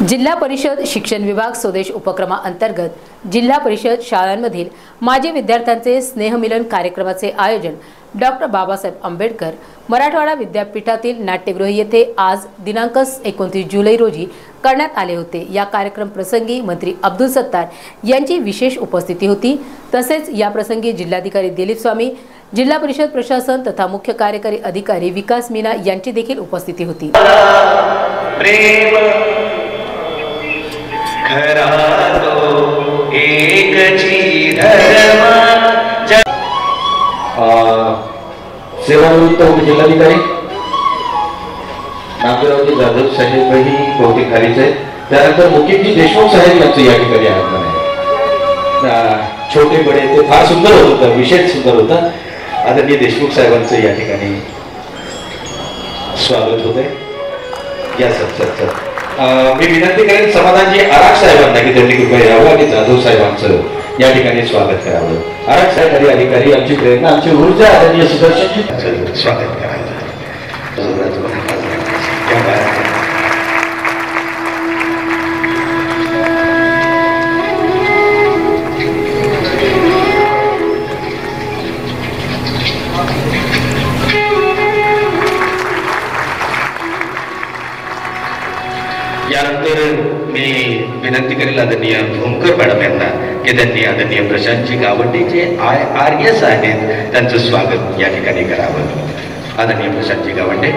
जिल्हा परिषद शिक्षण विभाग स्वदेश उपक्रमाअंतर्गत जिल्हा परिषद शाळांमधील माजी विद्यार्थ्यांचे स्नेहमिलन कार्यक्रमाचे आयोजन डॉक्टर बाबासाहेब आंबेडकर मराठवाडा विद्यापीठातील नाट्यगृह येथे आज दिनांक एकोणतीस जुलै रोजी करण्यात आले होते. या कार्यक्रम प्रसंगी मंत्री अब्दुल सत्तार यांची विशेष उपस्थिती होती. तसेच या प्रसंगी जिल्हाधिकारी दिलीप स्वामी जिल्हा परिषद प्रशासन तथा मुख्य कार्यकारी अधिकारी विकास मीना यांची देखील उपस्थिती होती. तो एकची जिल्हाधिकारी. नागरावजी जाधव साहेबही बहुतेक खालीच आहेत. त्यानंतर मुकेशजी देशमुख साहेब यांचं या ठिकाणी आगमन आहे. छोटे बडे ते फार सुंदर होत होतं विशेष सुंदर होतं. आदरणीय देशमुख साहेबांचं या ठिकाणी स्वागत होत आहे या सर सर सर. मी विनंती करेन समाधानजी साहेबांना की त्यांनी कृपया यावं आणि जाधव साहेबांचं या ठिकाणी स्वागत करावं. आराख साहेब अधिकारी आमची प्रेरणा आमची ऊर्जा आदरणीय सुदर्शनजी. चल, स्वागत करायचं यानंतर मी विनंती करेल आदरणीय भोमकर मॅडम यांना की त्यांनी आदरणीय प्रशांतजी गावंडे जे आय आर एस आहेत त्यांचं स्वागत या ठिकाणी करावं. आदरणीय प्रशांतजी गावंडे